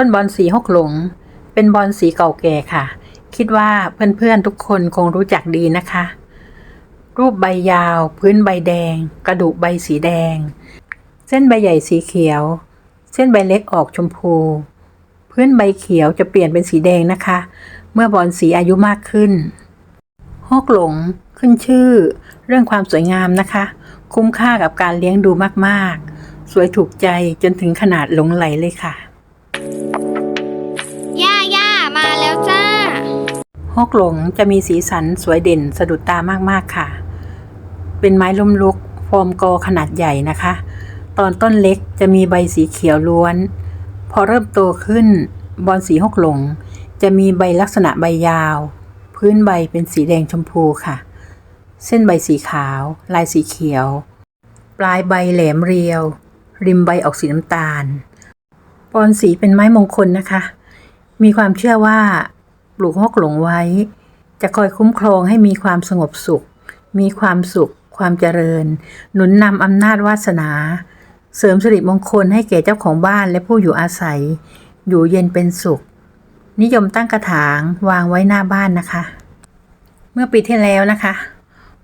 ต้นบอนสีหกหลง เป็นบอนสีเก่าแก่ค่ะ คิดว่าเพื่อนๆทุกคนคงรู้จักดีนะคะ รูปใบยาว พื้นใบแดง กระดูกใบสีแดง เส้นใบใหญ่สีเขียว เส้นใบเล็กออกชมพู พื้นใบเขียวจะเปลี่ยนเป็นสีแดงนะคะ เมื่อบอนสีอายุมากขึ้นฮกหลงขึ้นชื่อ เรื่องความสวยงามนะคะ คุ้มค่ากับการเลี้ยงดูมากๆ สวยถูกใจจนถึงขนาดหลงไหลเลยค่ะ ฮกหลงจะมีสีสันสวยเด่นสะดุดตามากๆค่ะ เป็นไม้ล้มลุกฟอร์มกขนาดใหญ่นะคะ ตอนต้นเล็กจะมีใบสีเขียวล้วน พอเริ่มโตขึ้น บอนสีฮกหลง จะมีใบลักษณะใบยาว พื้นใบเป็นสีแดงชมพูค่ะ เส้นใบสีขาว ลายสีเขียว ปลายใบแหลมเรียว ริมใบออกสีน้ำตาล บอนสีเป็นไม้มงคลนะคะ มีความเชื่อว่า ปลูกฮกหลงไว้ จะคอยคุ้มครองให้มีความสงบสุข มีความสุข ความเจริญ หนุนนำอำนาจวาสนา เสริมสิริมงคลให้แก่เจ้าของบ้านและผู้อยู่อาศัย อยู่เย็นเป็นสุข นิยมตั้งกระถางวางไว้หน้าบ้านนะคะ เมื่อปีที่แล้วนะคะ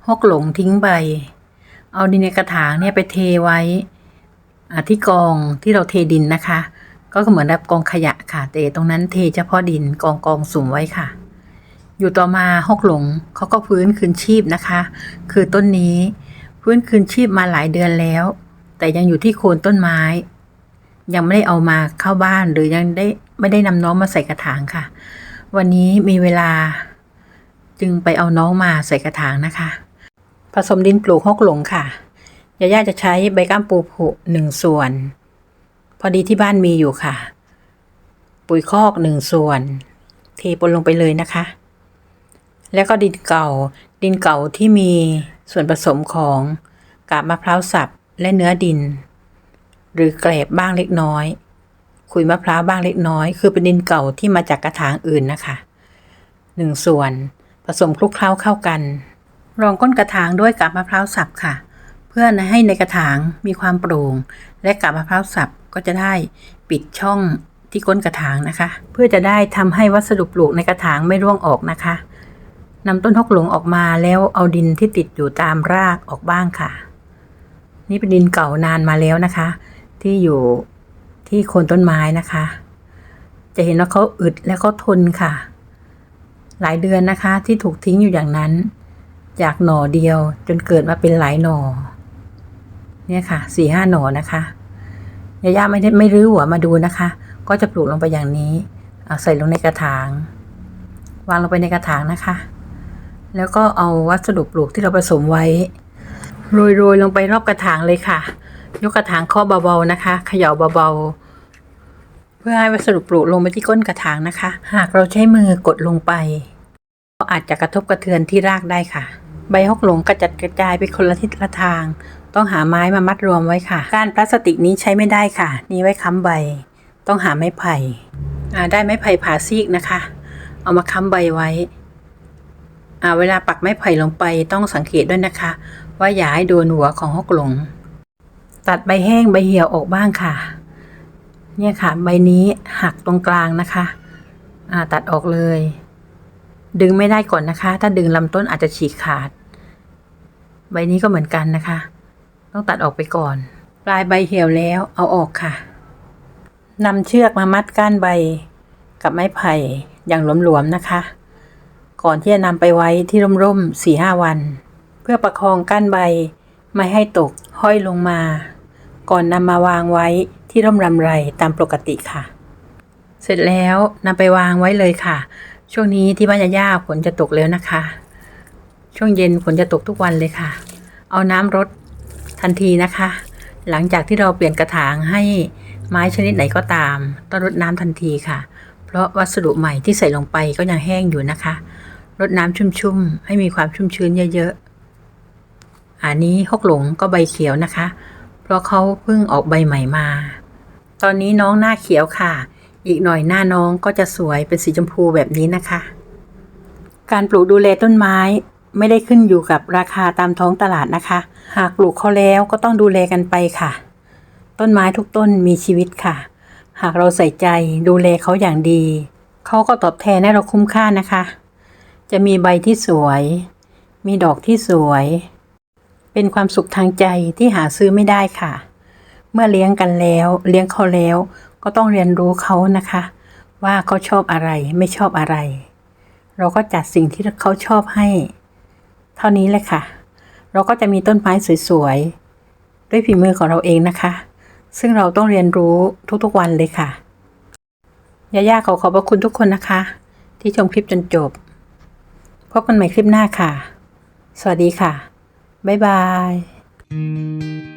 ฮกหลงทิ้งใบ เอาดินในกระถางเนี่ยไปเทไว้อ่าที่กองที่เราเทดินนะคะ ก็เหมือนแบบกองขยะค่ะ แต่ตรงนั้นเทเฉพาะดินกองกองสุ่มไว้ค่ะ อยู่ต่อมาฮกหลงเขาก็ฟื้นคืนชีพนะคะ คือต้นนี้ฟื้นคืนชีพมาหลายเดือนแล้ว แต่ยังอยู่ที่โคนต้นไม้ ยังไม่ได้เอามาเข้าบ้านหรือยังได้ไม่ได้นำน้องมาใส่กระถางค่ะ วันนี้มีเวลาจึงไปเอาน้องมาใส่กระถางนะคะ ผสมดินปลูกฮกหลงค่ะยาย่าจะใช้ใบก้ามปูผุหนึ่งส่วน อดีที่บ้านมีอยู่ค่ะ ปุ๋ยคอกหนึ่งส่วน เทปนลงไปเลยนะคะ แล้วก็ดินเก่า ดินเก่าที่มีส่วนผสมของกาบมะพร้าวสับและเนื้อดิน หรือแกลบบ้างเล็กน้อยขุยมะพร้าวบ้างเล็กน้อย คือเป็นดินเก่าที่มาจากกระถางอื่นนะคะหนึ่งส่วนผสมคลุกเคล้าเข้ากัน รองก้นกระถางด้วยกาบมะพร้าวสับค่ะ เพื่อให้ในกระถางมีความโปร่ง และกาบมะพร้าวสับ ก็จะได้ปิดช่องที่ก้นกระถางนะคะ เพื่อจะได้ทำให้วัสดุปลูกในกระถางไม่ร่วงออกนะคะนำต้นฮกหลงออกมาแล้วเอาดินที่ติดอยู่ตามรากออกบ้างค่ะ นี่เป็นดินเก่านานมาแล้วนะคะ ที่อยู่ที่โคนต้นไม้นะคะ จะเห็นว่าเขาอึดและเขาทนค่ะ หลายเดือนนะคะ ที่ถูกทิ้งอยู่อย่างนั้น จากหน่อเดียวจนเกิดมาเป็นหลายหน่อ เนี่ยค่ะสี่ห้าหน่อนะคะ ยาย่าไม่ได้ไม่รื้อหัวมาดูนะคะ ก็จะปลูกลงไปอย่างนี้ใส่ลงในกระถาง วางลงไปในกระถางนะคะ แล้วก็เอาวัสดุปลูกที่เราผสมไว้ โรยๆลงไปรอบกระถางเลยค่ะ ยกกระถางเคาะเบาๆนะคะ เขย่าเบาๆ เพื่อให้วัสดุปลูกลงไปที่ก้นกระถางนะคะ หากเราใช้มือกดลงไป ก็อาจจะกระทบกระเทือนที่รากได้ค่ะ ใบฮกหลงกระจัดกระจายไปคนละทิศละทาง ต้องหาไม้มามัดรวมไว้ค่ะ ก้านพลาสติกนี้ใช้ไม่ได้ค่ะ นี่ไว้ค้ำใบ ต้องหาไม้ไผ่อ่าได้ไม้ไผ่ผ่าซีกนะคะ เอามาค้ำใบไว้อ่าเวลาปักไม้ไผ่ลงไปต้องสังเกตด้วยนะคะ ว่าอย่าให้โดนหัวของฮกหลง ตัดใบแห้งใบเหี่ยวออกบ้างค่ะ เนี่ยค่ะ ใบนี้หักตรงกลางนะคะอ่าตัดออกเลย ดึงไม่ได้ก่อนนะคะ ถ้าดึงลำต้นอาจจะฉีกขาด ใบนี้ก็เหมือนกันนะคะ ต้องตัดออกไปก่อน ปลายใบเหี่ยวแล้วเอาออกค่ะนำเชือกมามัดก้านใบกับไม้ไผ่อย่างหลวมๆนะคะ ก่อนที่จะนำไปไว้ที่ร่มๆสี่ห้าวัน เพื่อประคองก้านใบไม่ให้ตกห้อยลงมา ก่อนนำมาวางไว้ที่ร่มรำไรตามปกติค่ะ เสร็จแล้วนำไปวางไว้เลยค่ะ ช่วงนี้ที่บ้านยาย่าฝนจะตกแล้วนะคะ ช่วงเย็นฝนจะตกทุกวันเลยค่ะ เอาน้ำรด ทันทีนะคะ หลังจากที่เราเปลี่ยนกระถางให้ไม้ชนิดไหนก็ตาม ต้องรดน้ำทันทีค่ะ เพราะวัสดุใหม่ที่ใส่ลงไปก็ยังแห้งอยู่นะคะรดน้ำชุ่มๆ ให้มีความชุ่มชื้นเยอะๆ อันนี้ฮกหลงก็ใบเขียวนะคะ เพราะเขาเพิ่งออกใบใหม่มา ตอนนี้น้องหน้าเขียวค่ะ อีกหน่อยหน้าน้องก็จะสวยเป็นสีชมพูแบบนี้นะคะ การปลูกดูแลต้นไม้ ไม่ได้ขึ้นอยู่กับราคาตามท้องตลาดนะคะ หากปลูกเขาแล้วก็ต้องดูแลกันไปค่ะ ต้นไม้ทุกต้นมีชีวิตค่ะ หากเราใส่ใจดูแลเขาอย่างดี เขาก็ตอบแทนให้เราคุ้มค่านะคะ จะมีใบที่สวย มีดอกที่สวย เป็นความสุขทางใจที่หาซื้อไม่ได้ค่ะ เมื่อเลี้ยงกันแล้ว เลี้ยงเขาแล้ว ก็ต้องเรียนรู้เขานะคะ ว่าเขาชอบอะไรไม่ชอบอะไรเราก็จัดสิ่งที่เขาชอบให้ เท่านี้เลยค่ะ เราก็จะมีต้นไม้สวยๆ ด้วยฝีมือของเราเองนะคะ ซึ่งเราต้องเรียนรู้ทุกๆวันเลยค่ะย่าย่าขอขอบพระคุณทุกคนนะคะ ที่ชมคลิปจนจบ พบกันใหม่คลิปหน้าค่ะ สวัสดีค่ะ บ๊ายบาย